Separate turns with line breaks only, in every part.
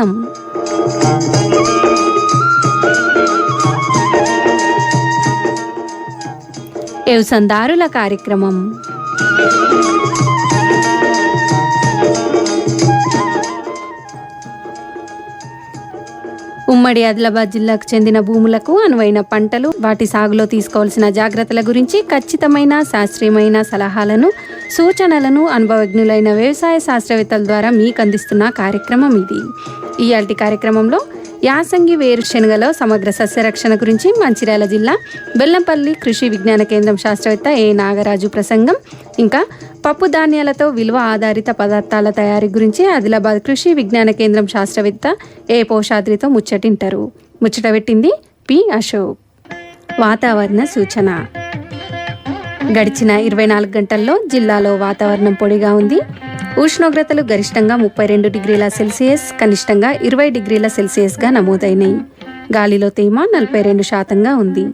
కోసం. వ్యవసందారుల కార్యక్రమం. ఉమ్మడి ఆదిలాబాద్ జిల్లాకు చెందిన భూములకు అనువైన పంటలు వాటి సాగులో తీసుకోవాల్సిన జాగ్రత్తల గురించి ఖచ్చితమైన శాస్త్రీయమైన సలహాలను సూచనలను అనుభవజ్ఞులైన వ్యవసాయ శాస్త్రవేత్తల ద్వారా మీకు అందిస్తున్న కార్యక్రమం ఇది. ఇయాల్టి కార్యక్రమంలో యాసంగి వేరుశెనగలో సమగ్ర సస్యరక్షణ గురించి మంచిర్యాల జిల్లా బెల్లంపల్లి కృషి విజ్ఞాన కేంద్రం శాస్త్రవేత్త ఏ నాగరాజు ప్రసంగం. ఇంకా పప్పు ధాన్యాలతో విలువ ఆధారిత పదార్థాల తయారీ గురించి ఆదిలాబాద్ కృషి విజ్ఞాన కేంద్రం శాస్త్రవేత్త ఏ పోషాద్రితో ముచ్చటింటారు. ముచ్చట పెట్టింది పి అశోక్. వాతావరణ సూచన. గడిచిన ఇరవై నాలుగు గంటల్లో జిల్లాలో వాతావరణం పొడిగా ఉంది. ఉష్ణోగ్రతలు గరిష్టంగా ముప్పై రెండు డిగ్రీల సెల్సియస్ కనిష్టంగా ఇరవై డిగ్రీల సెల్సియస్గా నమోదైనాయి. గాలిలో తేమ నలభై రెండు శాతంగా ఉంది.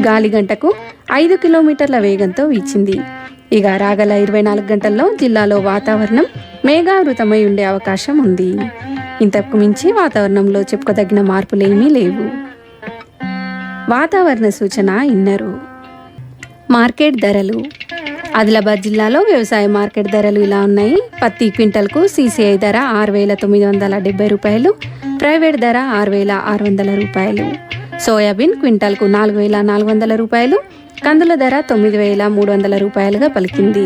గాలి గంటకు ఐదు కిలోమీటర్ల వేగంతో వీచింది. ఇక రాగల ఇరవై నాలుగు గంటల్లో జిల్లాలో వాతావరణం మేఘావృతమై ఉండే అవకాశం ఉంది. ఇంతకు మించి వాతావరణంలో చెప్పుకోదగిన మార్పులేమీ లేవు. వాతావరణ సూచన ఇన్నరు. మార్కెట్ ధరలు. ఆదిలాబాద్ జిల్లాలో వ్యవసాయ మార్కెట్ ధరలు ఇలా ఉన్నాయి. పత్తి క్వింటల్కు సీసీఐ ధర ఆరు వేల తొమ్మిది వందల డెబ్బై రూపాయలు ప్రైవేట్ ధర ఆరు వేల ఆరు వందల రూపాయలు. సోయాబీన్ క్వింటల్కు నాలుగు వేల నాలుగు వందల రూపాయలు కందుల ధర తొమ్మిది వేల మూడు వందల రూపాయలుగా పలికింది.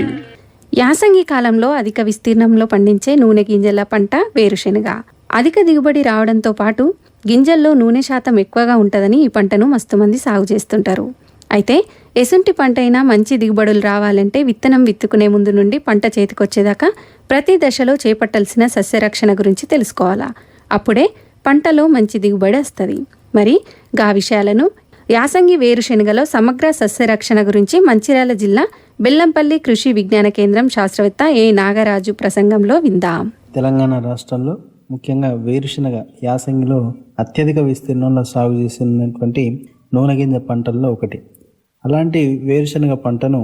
యాసంగి కాలంలో అధిక విస్తీర్ణంలో పండించే నూనె గింజల పంట వేరుశెనగ. అధిక దిగుబడి రావడంతో పాటు గింజల్లో నూనె శాతం ఎక్కువగా ఉంటుందని ఈ పంటను మస్తు మంది సాగు చేస్తుంటారు. అయితే ఎసుంటి పంట అయినా మంచి దిగుబడులు రావాలంటే విత్తనం విత్తుకునే ముందు నుండి పంట చేతికొచ్చేదాకా ప్రతి దశలో చేపట్టాల్సిన సస్యరక్షణ గురించి తెలుసుకోవాలా. అప్పుడే పంటలో మంచి దిగుబడి వస్తుంది. మరి గా విషయాలను యాసంగి వేరుశెనగలో సమగ్ర సస్యరక్షణ గురించి మంచిర్యాల జిల్లా బెల్లంపల్లి కృషి విజ్ఞాన కేంద్రం శాస్త్రవేత్త ఏ నాగరాజు ప్రసంగంలో విందాం.
తెలంగాణ రాష్ట్రంలో ముఖ్యంగా వేరుశెనగ యాసంగిలో అత్యధిక విస్తీర్ణంలో సాగు చేసినటువంటి నూనె గింజ పంటల్లో ఒకటి. అలాంటి వేరుశనగ పంటను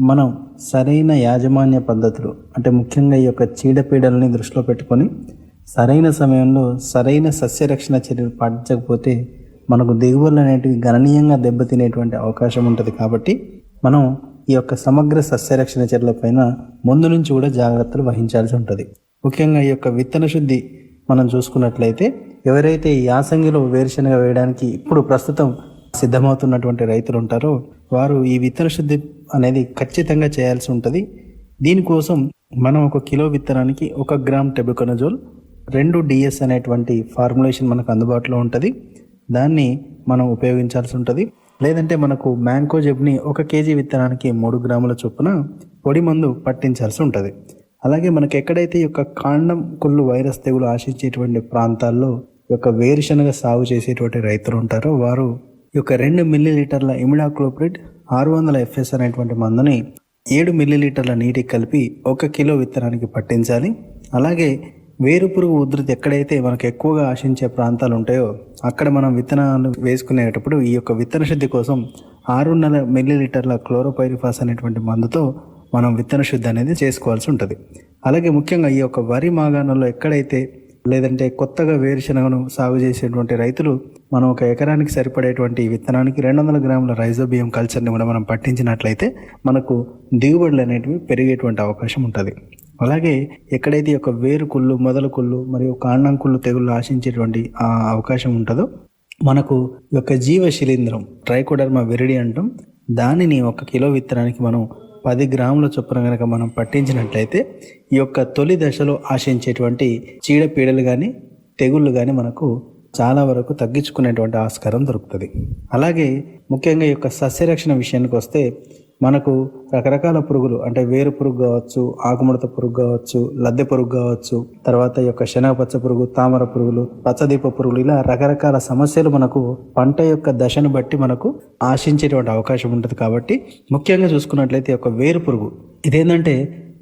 మనం సరైన యాజమాన్య పద్ధతులు అంటే ముఖ్యంగా ఈ యొక్క చీడపీడలని దృష్టిలో పెట్టుకొని సరైన సమయంలో సరైన సస్యరక్షణ చర్యలు పాటించకపోతే మనకు దిగుబడులు అనేటివి గణనీయంగా దెబ్బతినేటువంటి అవకాశం ఉంటుంది కాబట్టి మనం ఈ యొక్క సమగ్ర సస్యరక్షణ చర్యలపైన ముందు నుంచి కూడా జాగ్రత్తలు వహించాల్సి ఉంటుంది. ముఖ్యంగా ఈ యొక్క విత్తన శుద్ధి మనం చూసుకున్నట్లయితే ఎవరైతే ఈ యాసంగిలో వేరుశనగ వేయడానికి ఇప్పుడు ప్రస్తుతం సిద్ధమవుతున్నటువంటి రైతులు ఉంటారో వారు ఈ విత్తన శుద్ధి అనేది ఖచ్చితంగా చేయాల్సి ఉంటుంది. దీనికోసం మనం ఒక కిలో విత్తనానికి ఒక గ్రామ్ టెబుకనజోల్ రెండు డిఎస్ అనేటువంటి ఫార్ములేషన్ మనకు అందుబాటులో ఉంటుంది. దాన్ని మనం ఉపయోగించాల్సి ఉంటుంది. లేదంటే మనకు మ్యాంకో జబ్ని ఒక కేజీ విత్తనానికి మూడు గ్రాముల చొప్పున పొడి మందు పట్టించాల్సి ఉంటుంది. అలాగే మనకు ఎక్కడైతే ఈ యొక్క కాండం కుళ్ళు వైరస్ తెగులు ఆశించేటువంటి ప్రాంతాల్లో ఈ యొక్క వేరుశనగ సాగు చేసేటువంటి రైతులు ఉంటారో వారు ఈ యొక్క రెండు మిల్లీ లీటర్ల ఇమిడాక్లోప్రిడ్ ఆరు వందల ఎఫ్ఎస్ అనేటువంటి మందుని ఏడు మిల్లీలీటర్ల నీటికి కలిపి ఒక కిలో విత్తనానికి పట్టించాలి. అలాగే వేరు పురుగు ఉధృతి ఎక్కడైతే మనకు ఎక్కువగా ఆశించే ప్రాంతాలు ఉంటాయో అక్కడ మనం విత్తనాలు వేసుకునేటప్పుడు ఈ యొక్క విత్తన శుద్ధి కోసం ఆరున్నర మిల్లీలీటర్ల క్లోరోపైరిఫాస్ అనేటువంటి మందుతో మనం విత్తన శుద్ధి అనేది చేసుకోవాల్సి ఉంటుంది. అలాగే ముఖ్యంగా ఈ యొక్క వరి మాగాణంలో ఎక్కడైతే లేదంటే కొత్తగా వేరుశనగను సాగు చేసేటువంటి రైతులు మనం ఒక ఎకరానికి సరిపడేటువంటి విత్తనానికి రెండు వందల గ్రాముల రైజోబియం కల్చర్ని కూడా మనం పట్టించినట్లయితే మనకు దిగుబడులు అనేటివి పెరిగేటువంటి అవకాశం ఉంటుంది. అలాగే ఎక్కడైతే ఒక యొక్క వేరు కుళ్ళు మొదల కుళ్ళు మరియు కాండం కుళ్ళు తెగుళ్ళు ఆశించేటువంటి ఆ అవకాశం ఉంటుందో మనకు ఈ యొక్క జీవ శిలీంద్రం ట్రైకోడర్మా విరిడి అంటాం. దానిని ఒక కిలో విత్తనానికి మనం పది గ్రాముల చొప్పున కనుక మనం పట్టించినట్లయితే ఈ యొక్క తొలి దశలో ఆశించేటువంటి చీడపీడలు కానీ తెగుళ్ళు కానీ మనకు చాలా వరకు తగ్గించుకునేటువంటి ఆస్కారం దొరుకుతుంది. అలాగే ముఖ్యంగా ఈ యొక్క సస్యరక్షణ విషయానికి వస్తే మనకు రకరకాల పురుగులు అంటే వేరు పురుగు కావచ్చు ఆకుముడత పురుగు కావచ్చు లద్దె పురుగు కావచ్చు తర్వాత యొక్క శనగ పచ్చ పురుగు తామర పురుగులు పచ్చదీప పురుగులు ఇలా రకరకాల సమస్యలు మనకు పంట యొక్క దశను బట్టి మనకు ఆశించేటువంటి అవకాశం ఉంటుంది కాబట్టి ముఖ్యంగా చూసుకున్నట్లయితే ఒక వేరు పురుగు ఇదేంటంటే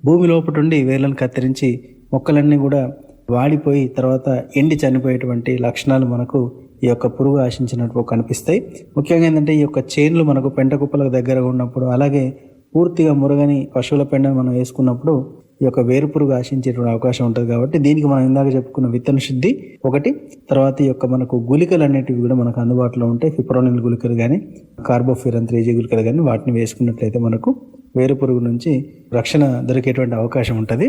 భూమి లోపటుండి వేర్లను కత్తిరించి మొక్కలన్నీ కూడా వాడిపోయి తర్వాత ఎండి చనిపోయేటువంటి లక్షణాలు మనకు ఈ యొక్క పురుగు ఆశించినట్టు కనిపిస్తాయి. ముఖ్యంగా ఏంటంటే ఈ యొక్క చైన్లు మనకు పెంట కుప్పలకు దగ్గరగా ఉన్నప్పుడు అలాగే పూర్తిగా మురగని పశువుల పెండను మనం వేసుకున్నప్పుడు ఈ యొక్క వేరు పురుగు ఆశించేటువంటి అవకాశం ఉంటుంది కాబట్టి దీనికి మనం ఇందాక చెప్పుకున్న విత్తన శుద్ధి ఒకటి. తర్వాత ఈ యొక్క మనకు గుళికలు అనేటివి కూడా మనకు అందుబాటులో ఉంటాయి. ఫిప్రోనిల్ గుళికలు కానీ కార్బోఫిరన్ త్రీజీ గులికలు గుళికలు కానీ వాటిని వేసుకున్నట్లయితే మనకు వేరు పురుగు నుంచి రక్షణ దొరికేటువంటి అవకాశం ఉంటుంది.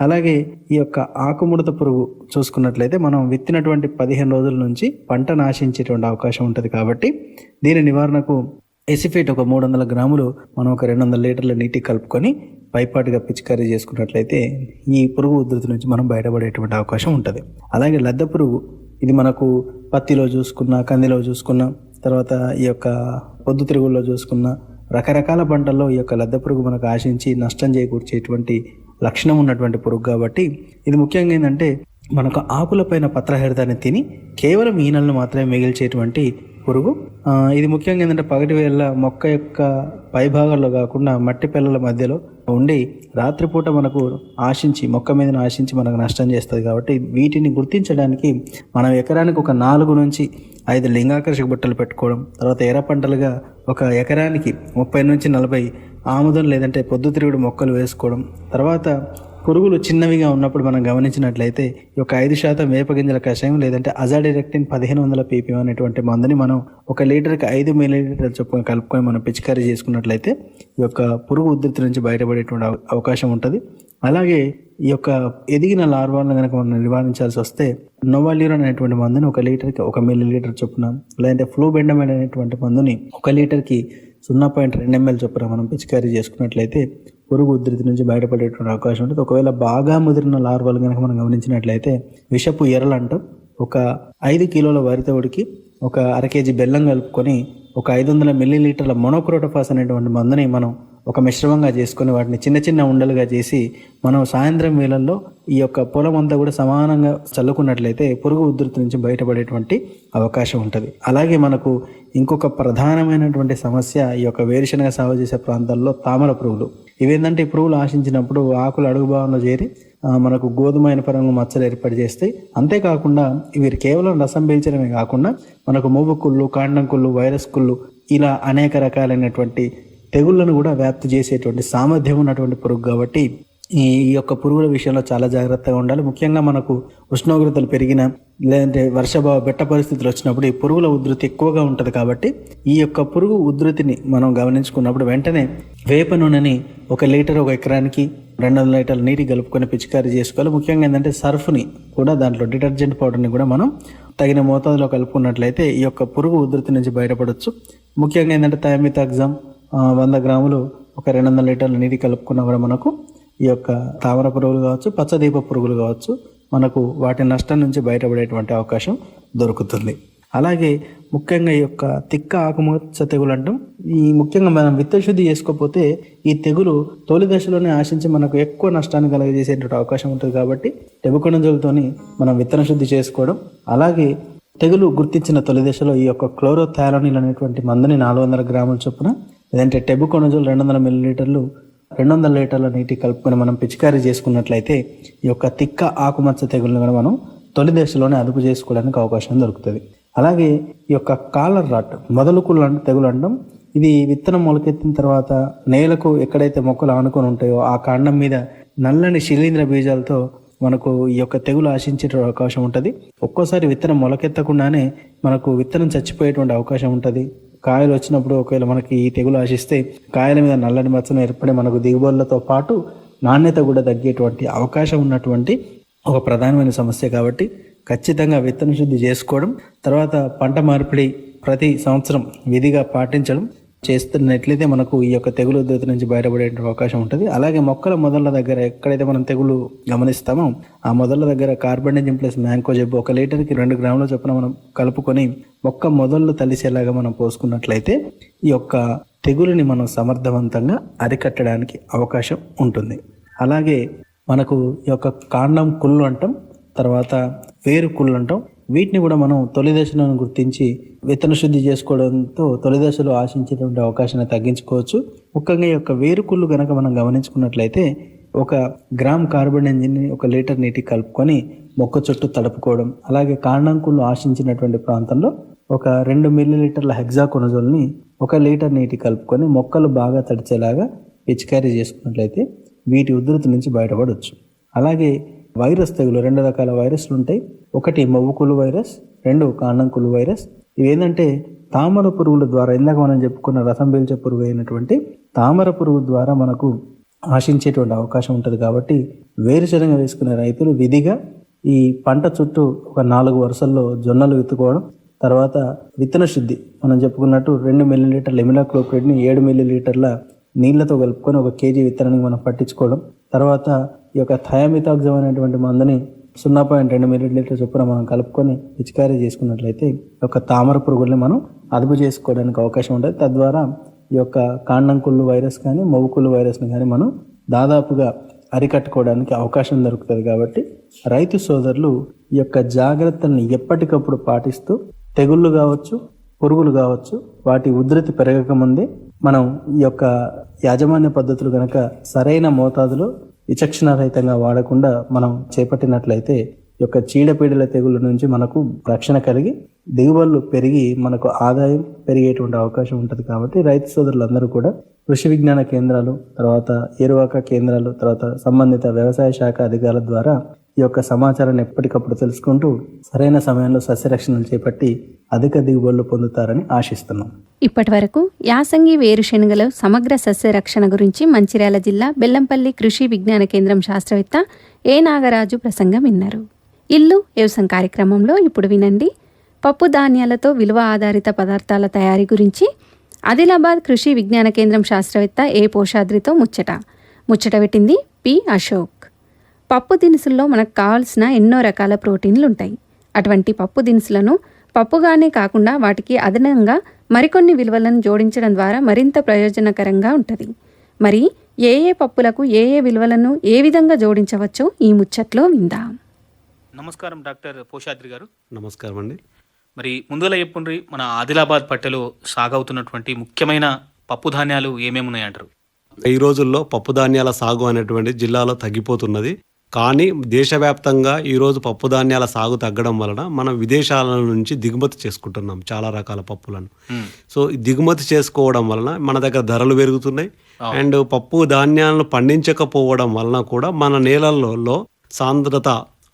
అలాగే ఈ యొక్క ఆకుముడత పురుగు చూసుకున్నట్లయితే మనం విత్తినటువంటి పదిహేను రోజుల నుంచి పంట నాశించేటువంటి అవకాశం ఉంటుంది కాబట్టి దీని నివారణకు ఎసిఫేట్ ఒక మూడు వందల గ్రాములు మనం ఒక రెండు వందల లీటర్ల నీటి కలుపుకొని పైపాటుగా పిచికారీ చేసుకున్నట్లయితే ఈ పురుగు ఉధృతి నుంచి మనం బయటపడేటువంటి అవకాశం ఉంటుంది. అలాగే లద్ద పురుగు ఇది మనకు పత్తిలో చూసుకున్న కందిలో చూసుకున్న తర్వాత ఈ యొక్క పొద్దుతిరుగుల్లో చూసుకున్న రకరకాల పంటల్లో ఈ యొక్క లద్ద పురుగు మనకు ఆశించి నష్టం చేకూర్చేటువంటి లక్షణం ఉన్నటువంటి పురుగు కాబట్టి ఇది ముఖ్యంగా ఏంటంటే మనకు ఆకులపైన పత్రహరితాన్ని తిని కేవలం ఈనలను మాత్రమే మిగిల్చేటువంటి పురుగు. ఇది ముఖ్యంగా ఏంటంటే పగటి వేళ మొక్క యొక్క పైభాగాల్లో కాకుండా మట్టి పిల్లల మధ్యలో ఉండి రాత్రిపూట మనకు ఆశించి మొక్క మీద ఆశించి మనకు నష్టం చేస్తుంది కాబట్టి వీటిని గుర్తించడానికి మనం ఎకరానికి ఒక నాలుగు నుంచి ఐదు లింగాకర్షక బుట్టలు పెట్టుకోవడం తర్వాత ఎర్ర పంటలుగా ఒక ఎకరానికి ముప్పై నుంచి నలభై ఆముదం లేదంటే పొద్దుతిరుగుడు మొక్కలు వేసుకోవడం. తర్వాత పురుగులు చిన్నవిగా ఉన్నప్పుడు మనం గమనించినట్లయితే ఈ యొక్క ఐదు శాతం వేపగింజల కషాయం లేదంటే అజాడిరెక్టిన్ పదిహేను వందల పీపీ అనేటువంటి మందుని మనం ఒక లీటర్కి ఐదు మిలీలీటర్ చొప్పున కలుపుకొని మనం పిచికారీ చేసుకున్నట్లయితే ఈ యొక్క పురుగు ఉధృతి నుంచి బయటపడేటువంటి అవ- అవకాశం ఉంటుంది. అలాగే ఈ యొక్క ఎదిగిన లార్వాలను కనుక మనం నివారించాల్సి వస్తే నోవాల్యూరన్ అనేటువంటి మందుని ఒక లీటర్కి ఒక మిల్లీ లీటర్ చొప్పున లేదంటే ఫ్లూబెండమైన్ అనేటువంటి మందుని ఒక లీటర్కి సున్నా పాయింట్ రెండు ఎంఎల్ చొప్పున మనం పిచికారీ చేసుకున్నట్లయితే పురుగు ఉధృతి నుంచి బయటపడేటువంటి అవకాశం ఉంటుంది. ఒకవేళ బాగా ముదిరిన లార్వాలు కనుక మనం గమనించినట్లయితే విషపు ఎరలు అంటాం ఒక ఐదు కిలోల వరితవుడికి ఒక అర కేజీ బెల్లం కలుపుకొని ఒక ఐదు వందల మిల్లీలీటర్ల మొనోక్రోటోఫాస్ అనేటువంటి మందుని మనం ఒక మిశ్రమంగా చేసుకొని వాటిని చిన్న చిన్న ఉండలుగా చేసి మనం సాయంత్రం వేళల్లో ఈ యొక్క పొలం అంతా కూడా సమానంగా చల్లుకున్నట్లయితే పురుగు ఉధృతి నుంచి బయటపడేటువంటి అవకాశం ఉంటుంది. అలాగే మనకు ఇంకొక ప్రధానమైనటువంటి సమస్య ఈ యొక్క వేరుశనగ సాగు చేసే ప్రాంతాల్లో తామర పురుగులు. ఇవేంటంటే ఈ పురుగులు ఆశించినప్పుడు ఆకులు అడుగు భాగంలో చేరి మనకు గోధుమైన పరంగా మచ్చలు ఏర్పాటు చేస్తాయి అంతేకాకుండా ఇవి కేవలం రసం పీల్చడమే కాకుండా మనకు మూవ కుళ్ళు కాండం కుళ్ళు వైరస్ కుళ్ళు ఇలా అనేక రకాలైనటువంటి తెగుళ్ళను కూడా వ్యాప్తి చేసేటువంటి సామర్థ్యం ఉన్నటువంటి పురుగు కాబట్టి ఈ ఈ యొక్క పురుగుల విషయంలో చాలా జాగ్రత్తగా ఉండాలి. ముఖ్యంగా మనకు ఉష్ణోగ్రతలు పెరిగిన లేదంటే వర్షభావ బెట్ట పరిస్థితులు వచ్చినప్పుడు ఈ పురుగుల ఉధృతి ఎక్కువగా ఉంటుంది కాబట్టి ఈ యొక్క పురుగు ఉధృతిని మనం గమనించుకున్నప్పుడు వెంటనే వేప నూనెని ఒక లీటర్ ఒక ఎకరానికి రెండు వందల లీటర్ల నీటి కలుపుకొని పిచికారీ చేసుకోవాలి. ముఖ్యంగా ఏంటంటే సర్ఫ్ని కూడా దాంట్లో డిటర్జెంట్ పౌడర్ని కూడా మనం తగిన మోతాదులో కలుపుకున్నట్లయితే ఈ యొక్క పురుగు ఉధృతి నుంచి బయటపడవచ్చు ముఖ్యంగా ఏంటంటే థైమితాగ్జామ్ వంద గ్రాములు ఒక రెండు వందల లీటర్ల నీటి కలుపుకున్న కూడా మనకు ఈ యొక్క తామర పురుగులు కావచ్చు పచ్చదీప పురుగులు కావచ్చు మనకు వాటి నష్టం నుంచి బయటపడేటువంటి అవకాశం దొరుకుతుంది. అలాగే ముఖ్యంగా ఈ యొక్క తిక్క ఆకుమచ్చ తెగులు అంటాం. ఈ ముఖ్యంగా మనం విత్తశుద్ధి చేసుకోకపోతే ఈ తెగులు తొలి దశలోనే ఆశించి మనకు ఎక్కువ నష్టాన్ని కలగజేసేటువంటి అవకాశం ఉంటుంది కాబట్టి తెగుకొనజలతోని మనం విత్తన శుద్ధి చేసుకోవడం. అలాగే తెగులు గుర్తించిన తొలి దశలో ఈ యొక్క క్లోరోథాలోనిల్ అనేటువంటి మందుని నాలుగు వందల గ్రాముల చొప్పున లేదంటే టెబుకొనజోల్ రెండు వందల మిల్లీలీటర్లు రెండు వందల లీటర్ల నీటి కలుపుకొని మనం పిచికారీ చేసుకున్నట్లయితే ఈ యొక్క తిక్క ఆకుమచ్చ తెగులను కూడా మనం తొలి దశలోనే అదుపు చేసుకోవడానికి అవకాశం దొరుకుతుంది. అలాగే ఈ యొక్క కాలర్ రాట్ మొదలుకుళ్ళు అంటే తెగులు అంటాం ఇది విత్తనం మొలకెత్తిన తర్వాత నేలకు ఎక్కడైతే మొక్కలు ఆనుకొని ఉంటాయో ఆ కాండం మీద నల్లని శిలీంద్ర బీజాలతో మనకు ఈ యొక్క తెగులు ఆశించే అవకాశం ఉంటుంది. ఒక్కోసారి విత్తనం మొలకెత్తకుండానే మనకు విత్తనం చచ్చిపోయేటువంటి అవకాశం ఉంటుంది. కాయలు వచ్చినప్పుడు ఒకవేళ మనకి ఈ తెగులు ఆశిస్తే కాయల మీద నల్లని మచ్చను ఏర్పడే మనకు దిగుబడులతో పాటు నాణ్యత కూడా తగ్గేటువంటి అవకాశం ఉన్నటువంటి ఒక ప్రధానమైన సమస్య కాబట్టి ఖచ్చితంగా విత్తన శుద్ధి చేసుకోవడం తర్వాత పంట మార్పిడి ప్రతి సంవత్సరం విధిగా పాటించడం చేస్తున్నట్లయితే మనకు ఈ యొక్క తెగులు ఉద్ధృతి నుంచి బయటపడే అవకాశం ఉంటుంది. అలాగే మొక్కల మొదళ్ళ దగ్గర ఎక్కడైతే మనం తెగులు గమనిస్తామో ఆ మొదళ్ళ దగ్గర కార్బనిజం ప్లస్ మ్యాంకో జబ్బు ఒక లీటర్కి రెండు గ్రాముల చొప్పున మనం కలుపుకొని మొక్క మొదళ్ళు తలిసేలాగా మనం పోసుకున్నట్లయితే ఈ యొక్క తెగులుని మనం సమర్థవంతంగా అరికట్టడానికి అవకాశం ఉంటుంది. అలాగే మనకు ఈ యొక్క కాండం కుళ్ళు అంటాం తర్వాత వేరు కుళ్ళు అంటాం వీటిని కూడా మనం తొలి దశలను గుర్తించి విత్తన శుద్ధి చేసుకోవడంతో తొలి దశలో ఆశించేటువంటి అవకాశాన్ని తగ్గించుకోవచ్చు. ముఖ్యంగా ఈ యొక్క వేరు కుళ్ళు మనం గమనించుకున్నట్లయితే ఒక గ్రామ్ కార్బన్ ఇంజిన్ని ఒక లీటర్ నీటికి కలుపుకొని మొక్క చుట్టూ తడుపుకోవడం అలాగే కాండం కుళ్ళు ఆశించినటువంటి ప్రాంతంలో ఒక రెండు మిల్లీ లీటర్ల హెగ్జాకొనజోల్ని ఒక లీటర్ నీటి కలుపుకొని మొక్కలు బాగా తడిచేలాగా పిచికారీ చేసుకున్నట్లయితే వీటి ఉధృతి నుంచి బయటపడవచ్చు అలాగే వైరస్ తెగులు రెండు రకాల వైరస్లు ఉంటాయి. ఒకటి మవ్వుకులు వైరస్ రెండు కాండంకులు వైరస్. ఇవి ఏంటంటే తామర పురుగుల ద్వారా ఇందాక మనం చెప్పుకున్న రసం పీల్చే పురుగు అయినటువంటి తామర పురుగు ద్వారా మనకు ఆశించేటువంటి అవకాశం ఉంటుంది కాబట్టి వేరుశనగ వేసుకునే రైతులు విధిగా ఈ పంట చుట్టూ ఒక నాలుగు వరుసల్లో జొన్నలు విత్తుకోవడం తర్వాత విత్తన శుద్ధి. మనం చెప్పుకున్నట్టు రెండు మిల్లీ లీటర్ల ఎమిలాక్లోప్రిడ్ని ఏడు మిల్లీ లీటర్ల నీళ్ళతో కలుపుకొని ఒక కేజీ విత్తనానికి మనం పట్టించుకోవడం తర్వాత ఈ యొక్క థయామితాగ్జం అనేటువంటి మందుని సున్నా పాయింట్ రెండు మిల్లీ లీటర్ చొప్పున మనం కలుపుకొని పిచికారీ చేసుకున్నట్లయితే ఈ యొక్క తామర పురుగుల్ని మనం అదుపు చేసుకోవడానికి అవకాశం ఉంటుంది. తద్వారా ఈ యొక్క కాండంకుళ్ళు వైరస్ కానీ మొవ్వుకుళ్ళు వైరస్ని కానీ మనం దాదాపుగా అరికట్టుకోవడానికి అవకాశం దొరుకుతుంది కాబట్టి రైతు సోదరులు ఈ యొక్క జాగ్రత్తల్ని ఎప్పటికప్పుడు పాటిస్తూ తెగుళ్ళు కావచ్చు పురుగులు కావచ్చు వాటి ఉధృతి పెరగకముందే మనం ఈ యొక్క యాజమాన్య పద్ధతులు కనుక సరైన మోతాదులో విచక్షణారహితంగా వాడకుండా మనం చేపట్టినట్లయితే యొక్క చీడపీడల తెగుళ్ళ నుంచి మనకు రక్షణ కలిగి దిగుబడులు పెరిగి మనకు ఆదాయం పెరిగేటువంటి అవకాశం ఉంటుంది కాబట్టి రైతు సోదరులందరూ కూడా కృషి విజ్ఞాన కేంద్రాలు తర్వాత ఏరువాక కేంద్రాలు తర్వాత సంబంధిత వ్యవసాయ శాఖ అధికారుల ద్వారా ఈ యొక్క సమాచారాన్ని ఎప్పటికప్పుడు తెలుసుకుంటూ సరైన సమయంలో సస్యరక్షణలు చేపట్టి అధిక దిగుబడులు పొందుతారని ఆశిస్తున్నాం.
ఇప్పటి వరకు యాసంగి వేరుశెనగలో సమగ్ర సస్య రక్షణ గురించి మంచిర్యాల జిల్లా బెల్లంపల్లి కృషి విజ్ఞాన కేంద్రం శాస్త్రవేత్త ఏ నాగరాజు ప్రసంగం విన్నారు. ఇల్లు వ్యవసాయం కార్యక్రమంలో ఇప్పుడు వినండి. పప్పు ధాన్యాలతో విలువ ఆధారిత పదార్థాల తయారీ గురించి ఆదిలాబాద్ కృషి విజ్ఞాన కేంద్రం శాస్త్రవేత్త ఏ పోషాద్రితో ముచ్చట. ముచ్చట పెట్టింది పి అశోక్. పప్పు దినుసుల్లో మనకు కావాల్సిన ఎన్నో రకాల ప్రోటీన్లు ఉంటాయి. అటువంటి పప్పు దినుసులను పప్పుగానే కాకుండా వాటికి అదనంగా మరికొన్ని విలువలను జోడించడం ద్వారా మరింత ప్రయోజనకరంగా ఉంటుంది. మరి ఏ ఏ పప్పులకు ఏ ఏ విలువలను ఏ విధంగా జోడించవచ్చో ఈ ముచ్చట్లో విందాం.
నమస్కారం డాక్టర్ పోషాద్రి గారు.
నమస్కారం అండి.
మరి ముందుగా చెప్పుండ్రి మన ఆదిలాబాద్ పట్టెలో సాగవుతున్నటువంటి ముఖ్యమైన పప్పు ధాన్యాలు ఏమేమి ఉన్నాయంటారు
ఈ రోజుల్లో పప్పు ధాన్యాల సాగు అనేటువంటి జిల్లాలో తగ్గిపోతున్నది. కానీ దేశవ్యాప్తంగా ఈరోజు పప్పు ధాన్యాల సాగు తగ్గడం వలన మనం విదేశాల నుంచి దిగుమతి చేసుకుంటున్నాం చాలా రకాల పప్పులను. సో దిగుమతి చేసుకోవడం వలన మన దగ్గర ధరలు పెరుగుతున్నాయి. అండ్ పప్పు ధాన్యాలను పండించకపోవడం వలన కూడా మన నేలల్లో సాంద్రత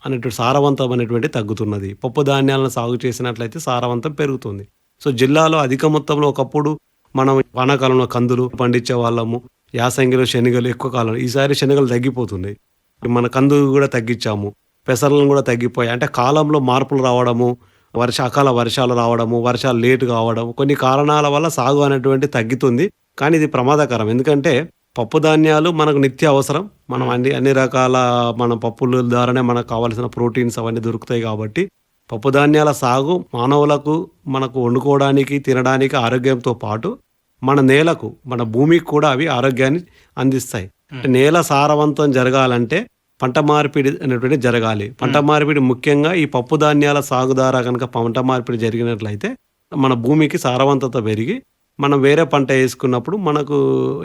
అనేటువంటి సారవంతం అనేటువంటి తగ్గుతున్నది. పప్పు ధాన్యాలను సాగు చేసినట్లయితే సారవంతం పెరుగుతుంది. సో జిల్లాలో అధిక మొత్తంలో ఒకప్పుడు మనం వానాకాలంలో కందులు పండించే వాళ్ళము యాసంగిలో శనగలు ఎక్కువ కాలం ఈసారి శనగలు తగ్గిపోతున్నాయి. మన కందు కూడా తగ్గించాము పెసరలను కూడా తగ్గిపోయాయి. అంటే కాలంలో మార్పులు రావడము వర్ష అకాల వర్షాలు రావడము వర్షాలు లేటు కావడం కొన్ని కారణాల వల్ల సాగు అనేటువంటి తగ్గుతుంది. కానీ ఇది ప్రమాదకరం. ఎందుకంటే పప్పు ధాన్యాలు మనకు నిత్య అవసరం. మనం అన్ని అన్ని రకాల మన పప్పుల ద్వారానే మనకు కావాల్సిన ప్రోటీన్స్ అవన్నీ దొరుకుతాయి కాబట్టి పప్పు ధాన్యాల సాగు మానవులకు మనకు వండుకోవడానికి తినడానికి ఆరోగ్యంతో పాటు మన నేలకు మన భూమికి కూడా అవి ఆరోగ్యాన్ని అందిస్తాయి. నేల సారవంతం జరగాలంటే పంట మార్పిడి అనేటువంటి జరగాలి. పంట మార్పిడి ముఖ్యంగా ఈ పప్పు ధాన్యాల సాగు ద్వారా కనుక పంట మార్పిడి జరిగినట్లయితే మన భూమికి సారవంతత పెరిగి మనం వేరే పంట వేసుకున్నప్పుడు మనకు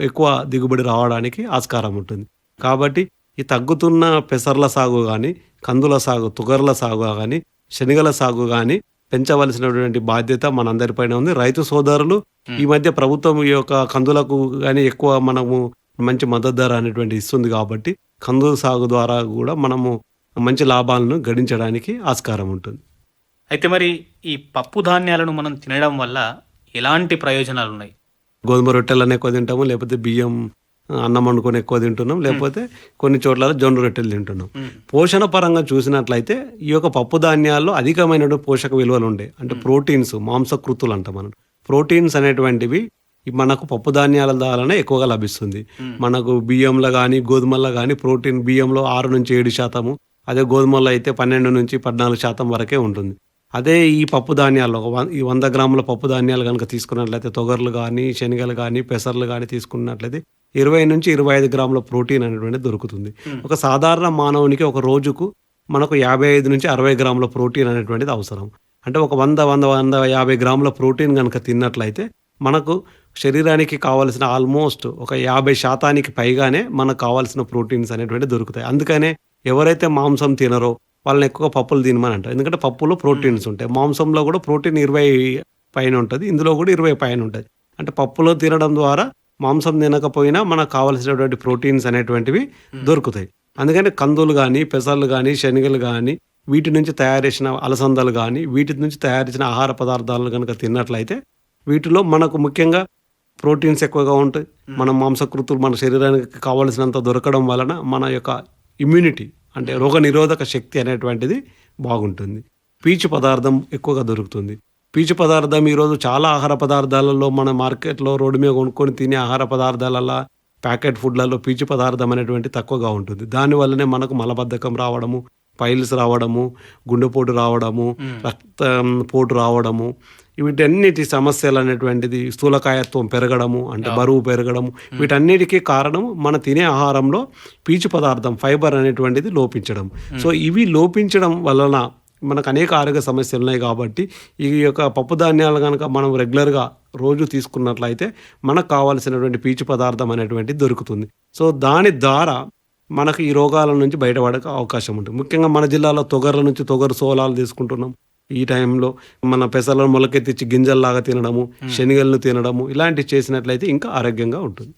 ఎక్కువ దిగుబడి రావడానికి ఆస్కారం ఉంటుంది. కాబట్టి ఈ తగ్గుతున్న పెసర్ల సాగు కానీ కందుల సాగు తుగర్ల సాగు కానీ శనగల సాగు కానీ పెంచవలసినటువంటి బాధ్యత మనందరిపైన ఉంది. రైతు సోదరులు ఈ మధ్య ప్రభుత్వం ఈ యొక్క కందులకు కానీ ఎక్కువ మనము మంచి మద్దతు ధర అనేటువంటి ఇస్తుంది కాబట్టి కందుల సాగు ద్వారా కూడా మనము మంచి లాభాలను గడించడానికి ఆస్కారం ఉంటుంది.
అయితే మరి ఈ పప్పు ధాన్యాలను మనం తినడం వల్ల ఎలాంటి ప్రయోజనాలు ఉన్నాయి?
గోధుమ రొట్టెలను ఎక్కువ తింటాము లేకపోతే బియ్యం అన్నం వండుకొని ఎక్కువ తింటున్నాం లేకపోతే కొన్ని చోట్ల జొన్న రొట్టెలు తింటున్నాం. పోషణ పరంగా చూసినట్లయితే ఈ యొక్క పప్పు ధాన్యాల్లో అధికమైనటువంటి పోషక విలువలు ఉండే అంటే ప్రోటీన్స్ మాంసకృతులు అంటాం మనం. ప్రోటీన్స్ అనేటువంటివి మనకు పప్పు ధాన్యాల ద్వారానే ఎక్కువగా లభిస్తుంది. మనకు బియ్యంలో కానీ గోధుమల్లో కానీ ప్రోటీన్ బియ్యంలో ఆరు నుంచి ఏడు శాతము అదే గోధుమల్లో అయితే పన్నెండు నుంచి పద్నాలుగు శాతం వరకే ఉంటుంది. అదే ఈ పప్పు ధాన్యాల్లో ఈ వంద గ్రాముల పప్పు ధాన్యాలు కనుక తీసుకున్నట్లయితే తొగర్లు కానీ శనగలు కానీ పెసర్లు కానీ తీసుకున్నట్లయితే ఇరవై నుంచి ఇరవై ఐదు గ్రాముల ప్రోటీన్ అనేటువంటిది దొరుకుతుంది. ఒక సాధారణ మానవునికి ఒక రోజుకు మనకు యాభై ఐదు నుంచి అరవై గ్రాముల ప్రోటీన్ అనేటువంటిది అవసరం. అంటే ఒక వంద వంద వంద యాభై గ్రాముల ప్రోటీన్ కనుక తిన్నట్లయితే మనకు శరీరానికి కావాల్సిన ఆల్మోస్ట్ ఒక యాభై శాతానికి పైగానే మనకు కావాల్సిన ప్రోటీన్స్ అనేటువంటి దొరుకుతాయి. అందుకనే ఎవరైతే మాంసం తినరో వాళ్ళని ఎక్కువ పప్పులు తినమని అంటారు. ఎందుకంటే పప్పులో ప్రోటీన్స్ ఉంటాయి. మాంసంలో కూడా ప్రోటీన్ ఇరవై పైన ఉంటుంది. ఇందులో కూడా ఇరవై పైన ఉంటుంది. అంటే పప్పులో తినడం ద్వారా మాంసం తినకపోయినా మనకు కావలసినటువంటి ప్రోటీన్స్ అనేటువంటివి దొరుకుతాయి. అందుకని కందులు కానీ పెసర్లు కానీ శనగలు కానీ వీటి నుంచి తయారు చేసిన అలసందలు కానీ వీటి నుంచి తయారు చేసిన ఆహార పదార్థాలను కనుక తిన్నట్లయితే వీటిలో మనకు ముఖ్యంగా ప్రోటీన్స్ ఎక్కువగా ఉంటాయి. మన మాంసకృతులు మన శరీరానికి కావలసినంత దొరకడం వలన మన యొక్క ఇమ్యూనిటీ అంటే రోగ నిరోధక శక్తి అనేటువంటిది బాగుంటుంది. పీచు పదార్థం ఎక్కువగా దొరుకుతుంది. పీచు పదార్థం ఈరోజు చాలా ఆహార పదార్థాలలో మన మార్కెట్లో రోడ్డు మీద కొనుక్కొని తినే ఆహార పదార్థాలలో ప్యాకెట్ ఫుడ్లలో పీచు పదార్థం అనేటువంటి తక్కువగా ఉంటుంది. దానివల్లనే మనకు మలబద్ధకం రావడము పైల్స్ రావడము గుండెపోటు రావడము రక్తం పోటు రావడము వీటన్నిటి సమస్యలు అనేటువంటిది స్థూలకాయత్వం పెరగడము అంటే బరువు పెరగడము వీటన్నిటికీ కారణం మన తినే ఆహారంలో పీచు పదార్థం ఫైబర్ అనేటువంటిది లోపించడం. సో ఇవి లోపించడం వలన మనకు అనేక ఆరోగ్య సమస్యలు ఉన్నాయి కాబట్టి ఈ యొక్క పప్పు ధాన్యాలు కనుక మనం రెగ్యులర్గా రోజు తీసుకున్నట్లయితే మనకు కావాల్సినటువంటి పీచు పదార్థం అనేటువంటిది దొరుకుతుంది. సో దాని ద్వారా మనకు ఈ రోగాల నుంచి బయటపడే అవకాశం ఉంటుంది. ముఖ్యంగా మన జిల్లాలో తొగర్ల నుంచి తొగరు సోలాలు తీసుకుంటున్నాం. ఈ టైంలో మన పెసలను మొలకెత్తిచ్చి గింజల్లాగా తినడము శనగలను తినడము ఇలాంటివి చేసినట్లయితే ఇంకా ఆరోగ్యంగా ఉంటుంది.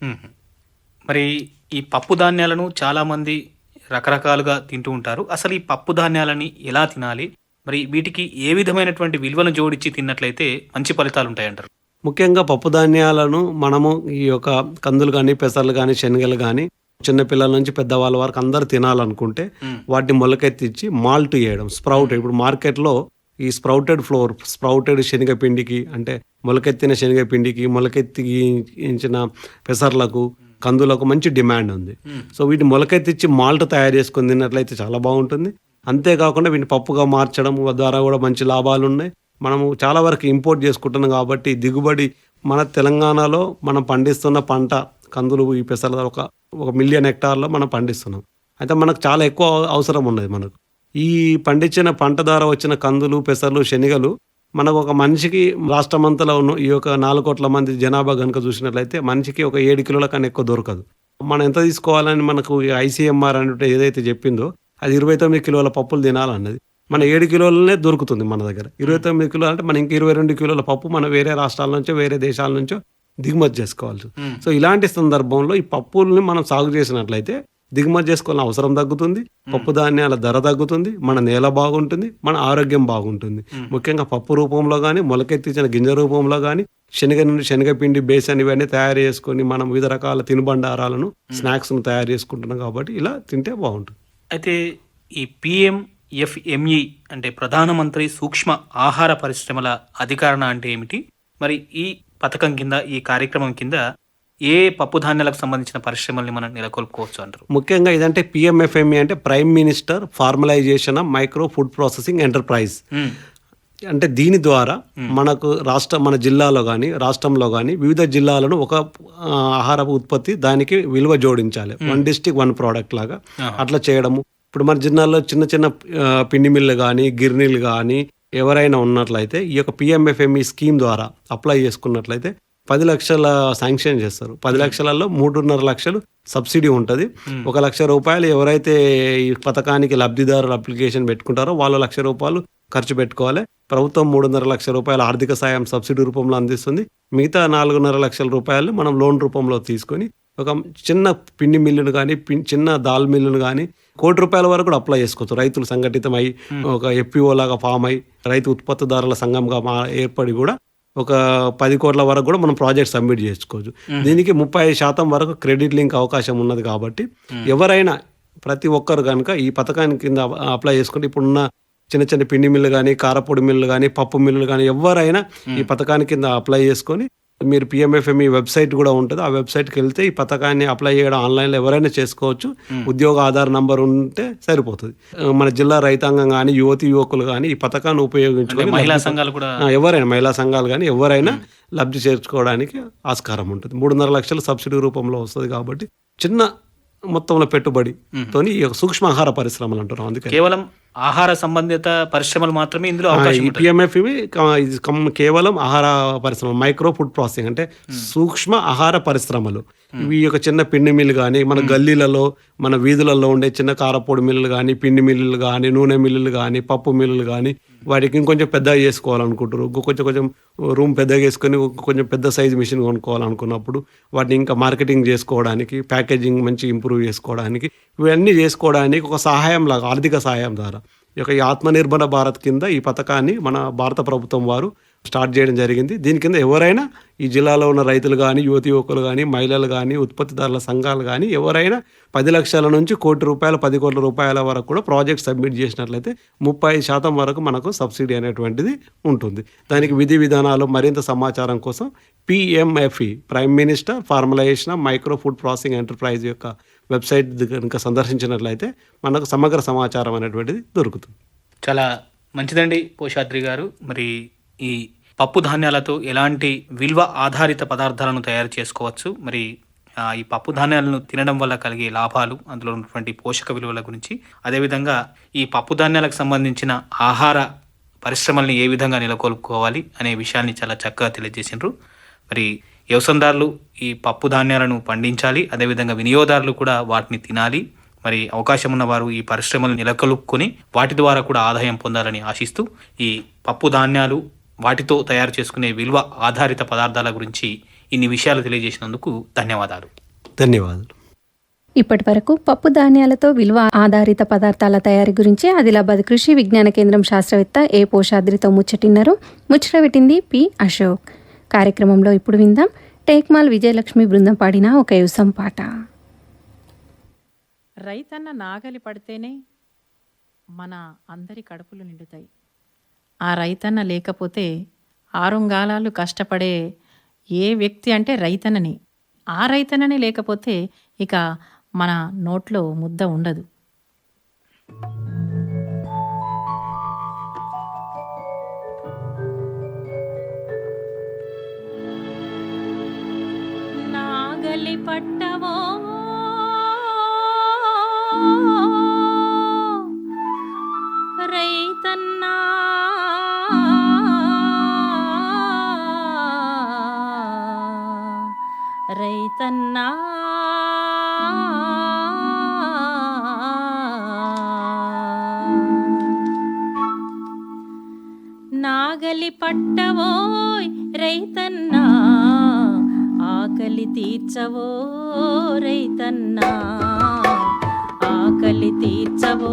మరి ఈ పప్పు ధాన్యాలను చాలా మంది రకరకాలుగా తింటూ ఉంటారు. అసలు ఈ పప్పు ధాన్యాలని ఎలా తినాలి? మరి వీటికి ఏ విధమైనటువంటి విలువను జోడించి తిన్నట్లయితే మంచి ఫలితాలు ఉంటాయంటారు?
ముఖ్యంగా పప్పు ధాన్యాలను మనము ఈ యొక్క కందులు కానీ పెసర్లు కానీ శనగలు కానీ చిన్నపిల్లల నుంచి పెద్దవాళ్ళ వరకు అందరూ తినాలనుకుంటే. వాటిని మొలకెత్తిచ్చి మాల్ట్ చేయడం స్ప్రౌట్. ఇప్పుడు మార్కెట్లో ఈ స్ప్రౌటెడ్ ఫ్లోర్ స్ప్రౌటెడ్ శనగపిండికి అంటే మొలకెత్తిన శనగపిండికి మొలకెత్తించిన పెసర్లకు కందులకు మంచి డిమాండ్ ఉంది. సో వీటిని మొలకెత్తిచ్చి మాల్ట్ తయారు చేసుకొని తిన్నట్లయితే చాలా బాగుంటుంది. అంతేకాకుండా వీటిని పప్పుగా మార్చడం ద్వారా కూడా మంచి లాభాలు ఉన్నాయి. మనము చాలా వరకు ఇంపోర్ట్ చేసుకుంటున్నాం కాబట్టి దిగుబడి మన తెలంగాణలో మనం పండిస్తున్న పంట కందులు ఈ పెసల ఒక ఒక మిలియన్ హెక్టార్లో మనం పండిస్తున్నాం. అయితే మనకు చాలా ఎక్కువ అవసరం ఉన్నది మనకు. ఈ పండించిన పంట ద్వారా వచ్చిన కందులు పెసర్లు శనగలు మనకు ఒక మనిషికి రాష్ట్రమంతలో ఉన్న ఈ యొక్క నాలుగు కోట్ల మంది జనాభా కనుక చూసినట్లయితే మనిషికి ఒక ఏడు కిలోల కన్నా ఎక్కువ దొరకదు. మనం ఎంత తీసుకోవాలని మనకు ఐసీఎంఆర్ అంటే ఏదైతే చెప్పిందో అది ఇరవై తొమ్మిది కిలోల పప్పులు తినాలన్నది. మన ఏడు కిలోలనే దొరుకుతుంది మన దగ్గర. ఇరవై తొమ్మిది కిలోలు అంటే మన ఇంక ఇరవై రెండు కిలోల పప్పు మనం వేరే రాష్ట్రాల నుంచో వేరే దేశాల నుంచో దిగుమతి చేసుకోవాల్సి. సో ఇలాంటి సందర్భంలో ఈ పప్పుల్ని మనం సాగు చేసినట్లయితే దిగుమతి చేసుకోవాలని అవసరం తగ్గుతుంది. పప్పు ధాన్యాల ధర తగ్గుతుంది. మన నేల బాగుంటుంది. మన ఆరోగ్యం బాగుంటుంది. ముఖ్యంగా పప్పు రూపంలో కానీ మొలకెత్తించిన గింజ రూపంలో కానీ శనగ నుండి శనగపిండి బేసన్ ఇవన్నీ తయారు చేసుకొని మనం వివిధ రకాల తినుబండారాలను స్నాక్స్ను తయారు చేసుకుంటున్నాం కాబట్టి ఇలా తింటే బాగుంటుంది.
అయితే ఈ పిఎం ఎఫ్ఎంఈ అంటే ప్రధానమంత్రి సూక్ష్మ ఆహార పరిశ్రమల అధికరణ అంటే ఏమిటి? మరి ఈ పథకం కింద ఈ కార్యక్రమం కింద ఏ పప్పు ధాన్యాలకు సంబంధించిన పరిశ్రమల్ని మనం నెలకొల్పుకోవచ్చు అంటారు?
ముఖ్యంగా ఇదంటే పిఎంఎఫ్ఎంఈ అంటే prime minister formalisation of micro food processing enterprise. అంటే దీని ద్వారా మనకు రాష్ట్ర మన జిల్లాలో కానీ రాష్ట్రంలో కానీ వివిధ జిల్లాలను ఒక ఆహార ఉత్పత్తి దానికి విలువ జోడించాలి. వన్ డిస్టిక్ వన్ ప్రోడక్ట్ లాగా. అట్లా చేయడము. ఇప్పుడు మన జిల్లాలో చిన్న చిన్న పిండి మిల్లు కానీ గిర్నీలు కానీ ఎవరైనా ఉన్నట్లయితే ఈ యొక్క పిఎంఎఫ్ఎంఈ స్కీమ్ ద్వారా అప్లై చేసుకున్నట్లయితే పది లక్షల శాంక్షన్ చేస్తారు. పది లక్షలలో మూడున్నర లక్షలు సబ్సిడీ ఉంటుంది. ఒక లక్ష రూపాయలు ఎవరైతే ఈ పథకానికి లబ్ధిదారులు అప్లికేషన్ పెట్టుకుంటారో వాళ్ళ లక్ష రూపాయలు ఖర్చు పెట్టుకోవాలి. ప్రభుత్వం మూడున్నర లక్షల రూపాయల ఆర్థిక సాయం సబ్సిడీ రూపంలో అందిస్తుంది. మిగతా నాలుగున్నర లక్షల రూపాయలు మనం లోన్ రూపంలో తీసుకొని ఒక చిన్న పిండి మిల్లును కానీ చిన్న దాల్ మిల్లును కానీ కోటి రూపాయల వరకు కూడా అప్లై చేసుకోవచ్చు. రైతులు సంఘటితమై ఒక ఎఫ్పిఓ లాగా ఫామ్ అయి రైతు ఉత్పత్తిదారుల సంఘంగా ఏర్పడి కూడా ఒక పది కోట్ల వరకు కూడా మనం ప్రాజెక్ట్ సబ్మిట్ చేసుకోవచ్చు. దీనికి ముప్పై శాతం వరకు క్రెడిట్ లింక్ అవకాశం ఉన్నది కాబట్టి ఎవరైనా ప్రతి ఒక్కరు కనుక ఈ పథకానికి కింద అప్లై చేసుకుంటే ఇప్పుడున్న చిన్న చిన్న పిండి మిల్లు కానీ కారపొడి మిల్లు కానీ పప్పు మిల్లులు కానీ ఎవరైనా ఈ పథకానికి కింద అప్లై చేసుకొని మీరు పిఎంఎఫ్ఎంఈ వెబ్సైట్ కూడా ఉంటుంది. ఆ వెబ్సైట్కి వెళ్తే ఈ పథకాన్ని అప్లై చేయడం ఆన్లైన్లో ఎవరైనా చేసుకోవచ్చు. ఉద్యోగ ఆధార్ నంబర్ ఉంటే సరిపోతుంది. మన జిల్లా రైతాంగం కానీ యువతి యువకులు కానీ ఈ పథకాన్ని ఉపయోగించుకొని
మహిళా సంఘాలు కూడా
ఎవరైనా మహిళా సంఘాలు కానీ ఎవరైనా లబ్ధి చేర్చుకోవడానికి ఆస్కారం ఉంటుంది. మూడున్నర లక్షలు సబ్సిడీ రూపంలో వస్తుంది కాబట్టి చిన్న మొత్తంలో పెట్టుబడితోని ఈ సూక్ష్మ ఆహార పరిశ్రమలు అంటున్నాం అందుకని.
కేవలం ఆహార సంబంధిత పరిశ్రమలు మాత్రమే ఇందులో అవకాశం
ఈ
ఉంటుంది.
పిఎంఎఫ్ ఇవి కేవలం ఆహార పరిశ్రమ మైక్రో ఫుడ్ ప్రాసెసింగ్ అంటే సూక్ష్మ ఆహార పరిశ్రమలు. ఇవి యొక్క చిన్న పిండి మిల్లు కానీ మన గల్లీలలో మన వీధులలో ఉండే చిన్న కారపొడి మిల్లులు కానీ పిండి మిల్లులు కానీ నూనె మిల్లులు కానీ పప్పు మిల్లులు కానీ వాటికి ఇంకొంచెం పెద్దగా చేసుకోవాలనుకుంటారు కొంచెం కొంచెం రూమ్ పెద్దగా వేసుకొని కొంచెం పెద్ద సైజ్ మిషన్ కొనుక్కోవాలనుకున్నప్పుడు వాటిని ఇంకా మార్కెటింగ్ చేసుకోవడానికి ప్యాకేజింగ్ మంచి ఇంప్రూవ్ చేసుకోవడానికి ఇవన్నీ చేసుకోవడానికి ఒక సహాయం లాగా ఆర్థిక సహాయం ద్వారా ఈ యొక్క ఈ ఆత్మనిర్భర భారత్ కింద ఈ పథకాన్ని మన భారత ప్రభుత్వం వారు స్టార్ట్ చేయడం జరిగింది. దీని కింద ఎవరైనా ఈ జిల్లాలో ఉన్న రైతులు కానీ యువతి యువకులు కానీ మహిళలు కానీ ఉత్పత్తిదారుల సంఘాలు కానీ ఎవరైనా పది లక్షల నుంచి కోటి రూపాయల పది కోట్ల రూపాయల వరకు కూడా ప్రాజెక్ట్ సబ్మిట్ చేసినట్లయితే ముప్పై శాతం వరకు మనకు సబ్సిడీ అనేటువంటిది ఉంటుంది. దానికి విధి విధానాలు మరింత సమాచారం కోసం PMFE prime minister formalisation micro food processing enterprise యొక్క వెబ్సైట్ కనుక సందర్శించినట్లయితే మనకు సమగ్ర సమాచారం అనేటువంటిది దొరుకుతుంది.
చాలా మంచిదండి పోషాద్రి గారు. మరి ఈ పప్పు ధాన్యాలతో ఎలాంటి విలువ ఆధారిత పదార్థాలను తయారు చేసుకోవచ్చు? మరి ఈ పప్పు ధాన్యాలను తినడం వల్ల కలిగే లాభాలు అందులో ఉన్నటువంటి పోషక విలువల గురించి అదేవిధంగా ఈ పప్పు ధాన్యాలకు సంబంధించిన ఆహార పరిశ్రమల్ని ఏ విధంగా నెలకొల్పుకోవాలి అనే విషయాన్ని చాలా చక్కగా తెలియజేసిండ్రు. మరి వ్యవసాయదారులు ఈ పప్పు ధాన్యాలను పండించాలి అదేవిధంగా వినియోగదారులు కూడా వాటిని తినాలి. మరి అవకాశం ఉన్న వారు ఈ పరిశ్రమలు నెలకొల్పుకొని వాటి ద్వారా కూడా ఆదాయం పొందాలని ఆశిస్తూ ఈ పప్పు ధాన్యాలు వాటితో తయారు చేసుకునే విలువ ఆధారిత పదార్థాల గురించి ఇన్ని విషయాలు తెలియజేసినందుకు ధన్యవాదాలు.
ధన్యవాదాలు.
ఇప్పటి వరకు పప్పు ధాన్యాలతో విలువ ఆధారిత పదార్థాల తయారీ గురించి ఆదిలాబాద్ కృషి విజ్ఞాన కేంద్రం శాస్త్రవేత్త ఏ పోషాద్రితో ముచ్చటిన్నారు. ముచ్చట పెట్టింది పి అశోక్. కార్యక్రమంలో ఇప్పుడు విందాం. టేక్మాల్ విజయలక్ష్మి బృందం పాడిన ఒక యుసం పాట.
రైతన్న నాగలి పడితేనే మన అందరి కడుపులు నిండుతాయి. ఆ రైతన్న లేకపోతే ఆరుంగాలాలు కష్టపడే ఏ వ్యక్తి అంటే రైతన్నని? ఆ రైతన్నని లేకపోతే ఇక మన నోట్లో ముద్ద ఉండదు. తల్లి పట్టవో రైతన్నా? రైతన్నా? నాగలి పట్టవోయ్ రైతన్నా? ఆకలి తీర్చవో రైతన్నా? ఆకలి తీర్చవో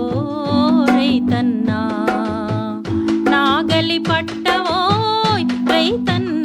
రైతన్నా? నాగలి పట్టవో రైతన్నా?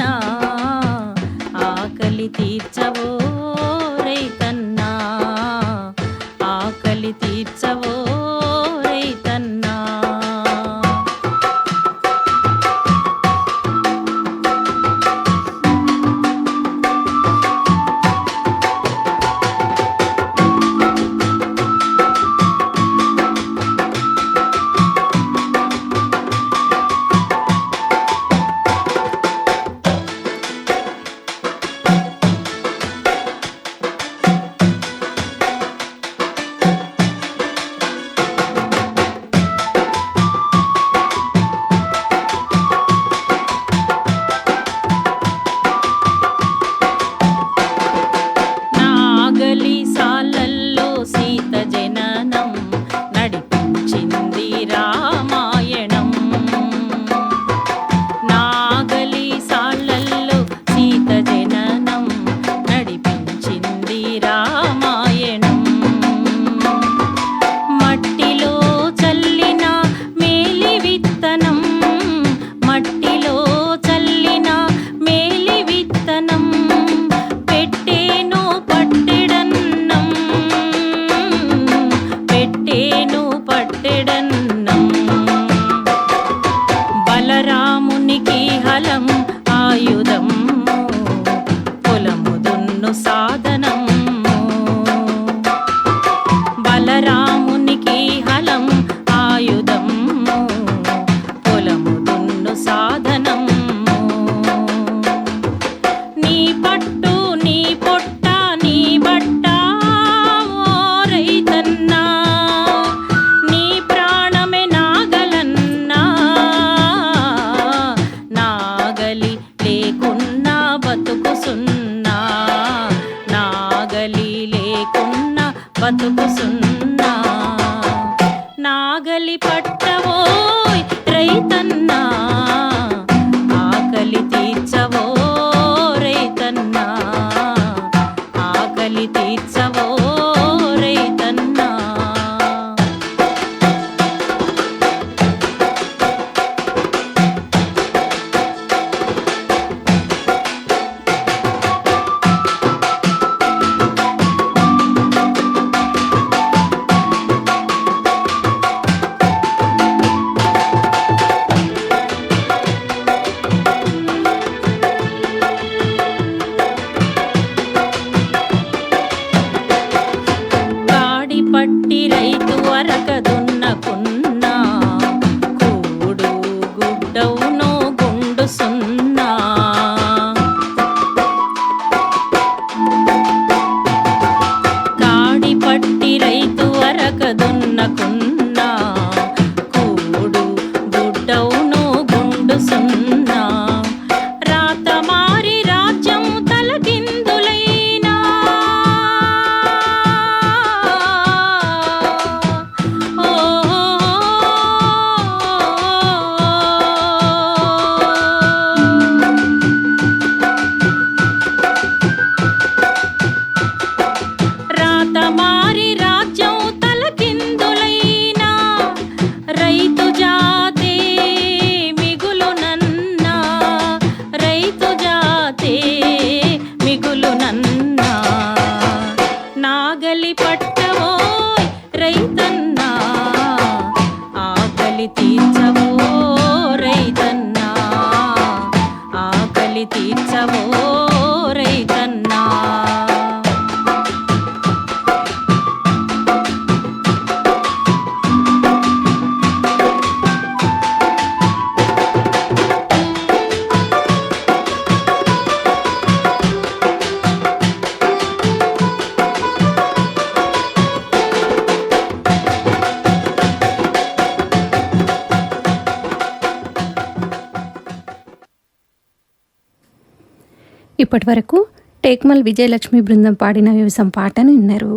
ఇప్పటి వరకు టేక్మల్ విజయలక్ష్మి బృందం పాడిన వ్యవసాయం పాటను విన్నారు.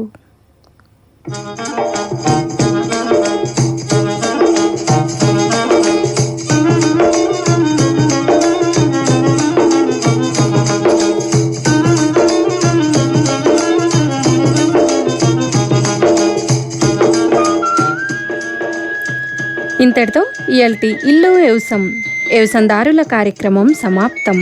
ఇంతటితో ఇయల్టి ఇల్లు ఎవసం ఎవసందారుల కార్యక్రమం సమాప్తం.